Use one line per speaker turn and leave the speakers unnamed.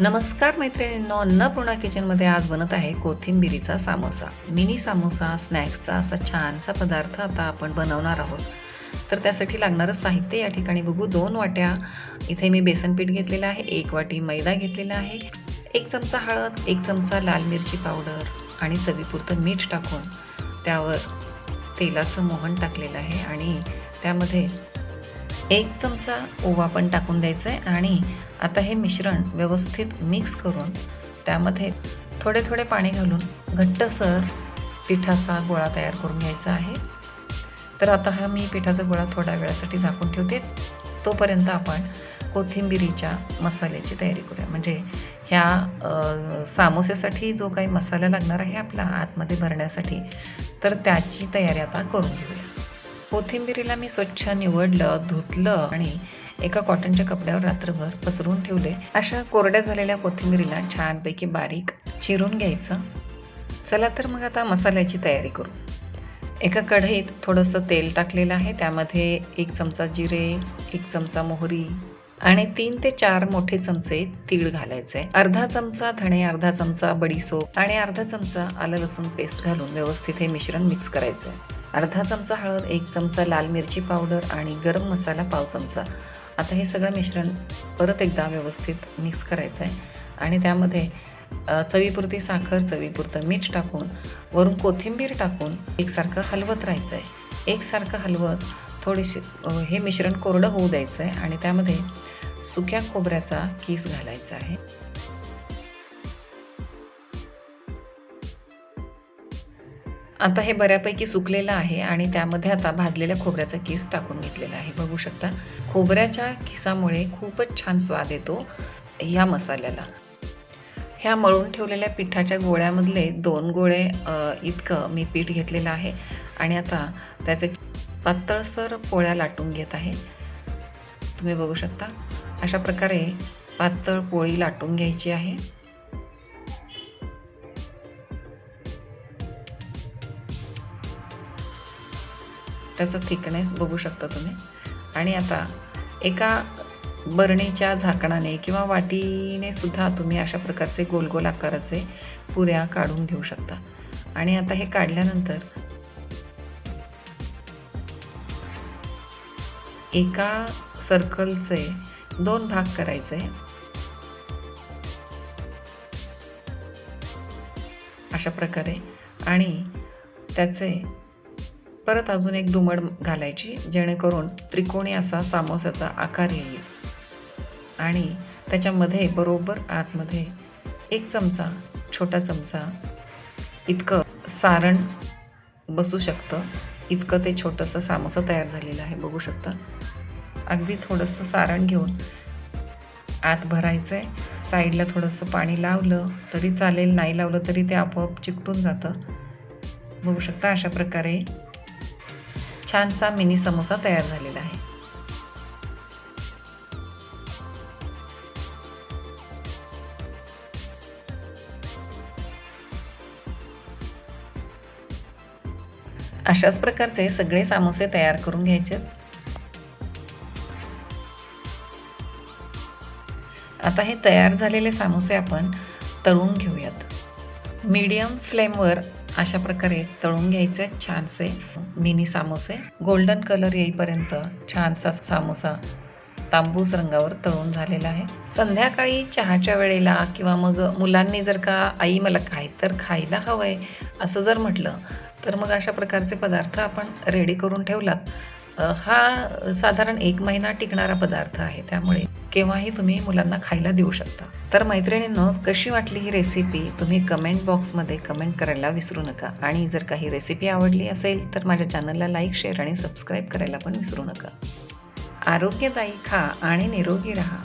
नमस्कार मैत्रिणींनो अन्नपूर्णा किचनमध्ये आज बनत आहे कोथिंबिरीचा सामोसा. मिनी सामोसा स्नॅक्सचा असा छानसा पदार्थ आता आपण बनवणार आहोत. तर त्यासाठी लागणारं साहित्य या ठिकाणी बघू. दोन वाट्या इथे मी बेसन पीठ घेतलेलं आहे एक वाटी मैदा घेतलेला आहे एक चमचा हळद एक चमचा लाल मिरची पावडर आणि चवीपुरतं मीठ टाकून त्यावर तेलाचं मोहन टाकलेलं आहे आणि त्यामध्ये एक चमचा ओवा पण टाकून द्यायचा आहे आणि आता हे मिश्रण व्यवस्थित मिक्स करून त्यामध्ये थोडे थोडे पाणी घालून घट्टसर पिठाचा गोळा तयार करून घ्यायचा आहे. तर आता हा मी पिठाचा गोळा थोड्या वेळासाठी झाकून ठेवते. तोपर्यंत आपण कोथिंबिरीच्या मसाल्याची तयारी करूया. म्हणजे ह्या सामोसेसाठी जो काही मसाला लागणार आहे आपला आतमध्ये भरण्यासाठी तर त्याची तयारी आता करून घेऊया. कोथिंबिरीला मी स्वच्छ निवडलं धुतलं आणि एका कॉटनच्या कपड्यावर रात्रभर पसरून ठेवले. अशा कोरड्या झालेल्या कोथिंबिरीला छानपैकी बारीक चिरून घ्यायचं. चला तर मग आता मसाल्याची तयारी करू. एका कढईत थोडंसं तेल टाकलेलं आहे. त्यामध्ये एक चमचा जिरे एक चमचा मोहरी आणि तीन ते चार मोठे चमचे तीळ घालायचे. अर्धा चमचा धणे अर्धा चमचा बडीसोप आणि अर्धा चमचा आलं लसूण पेस्ट घालून व्यवस्थित हे मिश्रण मिक्स करायचं. आहे अर्धा चमचा हळद एक चमचा लाल मिरची पावडर आणि गरम मसाला पाव चमचा. आता हे सगळं मिश्रण परत एकदा व्यवस्थित मिक्स करायचं आहे आणि त्यामध्ये चवीपुरती साखर चवीपुरतं मीठ टाकून वरून कोथिंबीर टाकून एकसारखं हलवत राहायचं आहे एकसारखं हलवत थोडीशी हे मिश्रण कोरडं होऊ द्यायचं आहे आणि त्यामध्ये सुक्या खोबऱ्याचा किस घालायचा आहे. आता हे बऱ्यापैकी सुकलेलं आहे आणि त्यामध्ये आता भाजलेल्या खोबऱ्याचा किस टाकून घेतलेला आहे. बघू शकता खोबऱ्याच्या किसामुळे खूपच छान स्वाद येतो ह्या मसाल्याला. ह्या मळून ठेवलेल्या पिठाच्या गोळ्यामधले दोन गोळे इतकं मी पीठ घेतलेलं आहे आणि आता त्याचे पातळसर पोळ्या लाटून घेत आहे. तुम्ही बघू शकता अशा प्रकारे पातळ पोळी लाटून घ्यायची आहे. त्याचा थिकनेस बघू शकता तुम्ही. आणि आता एका बरणीच्या झाकणाने किंवा वाटीने सुद्धा तुम्ही अशा प्रकारचे गोल गोल आकाराचे पुऱ्या काढून घेऊ शकता. आणि आता हे काढल्यानंतर एका सर्कलचे दोन भाग करायचे. अशा प्रकारे. आणि त्याचे परत अजून एक दुमड घालायची जेणेकरून त्रिकोणी असा सामोसाचा आकार येईल. आणि त्याच्यामध्ये बरोबर आतमध्ये एक चमचा छोटा चमचा इतकं सारण बसू शकतं. इतकं ते छोटंसं सामोसं तयार झालेलं आहे बघू शकता. अगदी थोडंसं सारण घेऊन आत भरायचं आहे साईडला थोडंसं पाणी लावलं तरी चालेल नाही लावलं तरी ते आपोआप चिकटून जातं. बघू शकता अशा प्रकारे छानसा मिनी समोसा तयार झालेला आहे. अशाच प्रकारचे सगळे सामोसे तयार करून घ्यायचे. आता हे तयार झालेले सामोसे आपण तळून घेऊयात. मीडियम फ्लेमवर अशा प्रकारे तळून घ्यायचे छानसे मिनी सामोसे. गोल्डन कलर येईपर्यंत छानसा सामोसा तांबूस रंगावर तळून झालेला आहे. संध्याकाळी चहाच्या वेळेला किंवा मग मुलांनी जर का आई मला काय तर खायला हवंय असं जर म्हटलं तर मग अशा प्रकारचे पदार्थ आपण रेडी करून ठेवलात. हा साधारण एक महिना टिकणारा पदार्थ आहे त्यामुळे. केव्हाही तुम्ही मुलांना खायला देऊ शकता. तर मैत्रिणींनो कशी वाटली ही रेसिपी तुम्ही कमेंट बॉक्समध्ये कमेंट करायला विसरू नका. आणि जर काही रेसिपी आवडली असेल तर माझ्या चॅनलला लाईक शेअर आणि सबस्क्राईब करायला पण विसरू नका. आरोग्यदायी खा आणि निरोगी राहा.